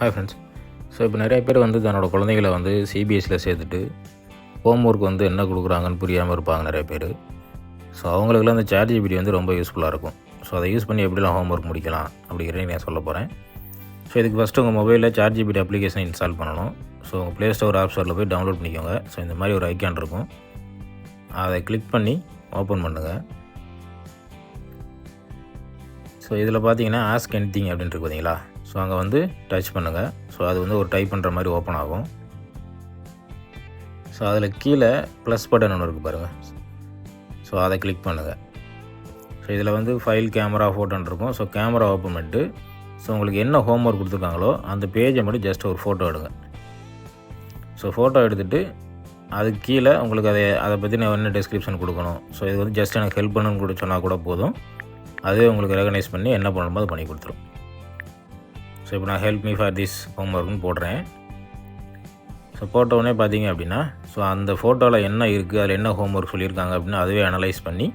Hi friends so இப்போ நிறைய பேர் வந்து தன்னோட குழந்தைகளை வந்து சிபிஎஸ்சியில் சேர்த்துட்டு ஹோம் ஒர்க் வந்து என்ன கொடுக்குறாங்கன்னு புரியாமல் இருப்பாங்க நிறைய பேர். ஸோ அவங்களுக்குலாம் அந்த சார்ஜ் ஜிபிடி வந்து ரொம்ப யூஸ்ஃபுல்லாக இருக்கும். ஸோ அதை யூஸ் பண்ணி எப்படிலாம் ஹோம் ஒர்க் முடிக்கலாம் அப்படிங்கிறத நான் சொல்ல போகிறேன் ஸோ இதுக்கு ஃபஸ்ட்டு உங்கள் மொபைலில் சார்ஜ் ஜிபிடி அப்ளிகேஷன் இன்ஸ்டால் பண்ணணும். ஸோ உங்கள் ப்ளே ஸ்டோர் ஆப் ஸ்டோரில் போய் டவுன்லோட் பண்ணிக்கோங்க. ஸோ இந்த மாதிரி ஒரு ஐக்கான் இருக்கும். அதை கிளிக் பண்ணி ஓப்பன் பண்ணுங்கள் ஸோ இதில் பார்த்தீங்கன்னா ஆஸ்க் எனிதிங் அப்படின்ட்டு இருக்கு பார்த்தீங்களா ஸோ அங்கே வந்து டச் பண்ணுங்கள் ஸோ அது வந்து ஒரு டைப் பண்ணுற மாதிரி ஓப்பன் ஆகும். ஸோ அதில் கீழே ப்ளஸ் பட்டன் ஒன்று இருக்குது பாருங்கள் ஸோ அதை கிளிக் பண்ணுங்கள் ஸோ இதில் வந்து ஃபைல் கேமரா ஃபோட்டோன்னு இருக்கும். ஸோ கேமரா ஓப்பன் பண்ணிட்டு ஸோ உங்களுக்கு என்ன ஹோம் ஒர்க் கொடுத்துருக்காங்களோ அந்த பேஜை மட்டும் ஜஸ்ட் ஒரு ஃபோட்டோ எடுங்க. ஸோ ஃபோட்டோ எடுத்துகிட்டு அதுக்கு கீழே உங்களுக்கு அதை அதை பற்றி நான் என்ன டிஸ்கிரிப்ஷன் கொடுக்கணும். ஸோ இது வந்து ஜஸ்ட் எனக்கு ஹெல்ப் பண்ணணும்னு கூட சொன்னால் கூட போதும். அதே உங்களுக்கு ரெகனைஸ் பண்ணி என்ன பண்ணணுமோ அது பண்ணி கொடுத்துரும். ஸோ இப்போ நான் help me for this home ஒர்க்னு போடுறேன். ஸோ போட்டோடனே பார்த்தீங்க அப்படின்னா ஸோ அந்த ஃபோட்டோவில் என்ன இருக்குது அதில் என்ன ஹோம் ஒர்க் சொல்லியிருக்காங்க அப்படின்னு அதுவே அனலைஸ் பண்ணி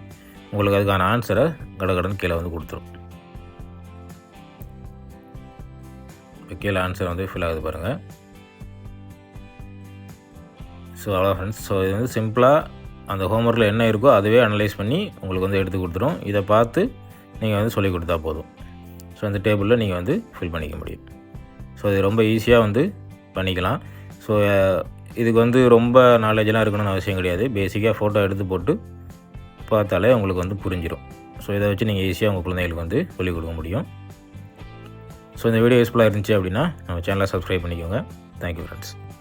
உங்களுக்கு அதுக்கான ஆன்சரை கடகடன்னு கீழே வந்து கொடுத்துரும். இப்போ கீழே ஆன்சர் வந்து ஃபில் ஆகுது பாருங்கள் ஸோ அவ்வளோ ஃப்ரெண்ட்ஸ் ஸோ இது வந்து சிம்பிளாக அந்த ஹோம்ஒர்க்கில் என்ன இருக்கோ அதுவே அனலைஸ் பண்ணி உங்களுக்கு வந்து எடுத்து கொடுத்துரும். இதை பார்த்து நீங்கள் வந்து சொல்லிக் கொடுத்தா போதும். ஸோ அந்த டேபிளில் நீங்கள் வந்து ஃபில் பண்ணிக்க முடியும். ஸோ இது ரொம்ப ஈஸியாக வந்து பண்ணிக்கலாம். ஸோ இதுக்கு வந்து ரொம்ப நாலேஜெலாம் இருக்கணும்னு அவசியம் கிடையாது. பேசிக்காக ஃபோட்டோ எடுத்து போட்டு பார்த்தாலே உங்களுக்கு வந்து புரிஞ்சிடும் ஸோ இதை வச்சு நீங்கள் ஈஸியாக உங்கள் குழந்தைகளுக்கு வந்து சொல்லிக் கொடுக்க முடியும். ஸோ இந்த வீடியோ யூஸ்ஃபுல்லாக இருந்துச்சு அப்படின்னா நம்ம சேனலை சப்ஸ்கிரைப் பண்ணிக்கோங்க. Thank you friends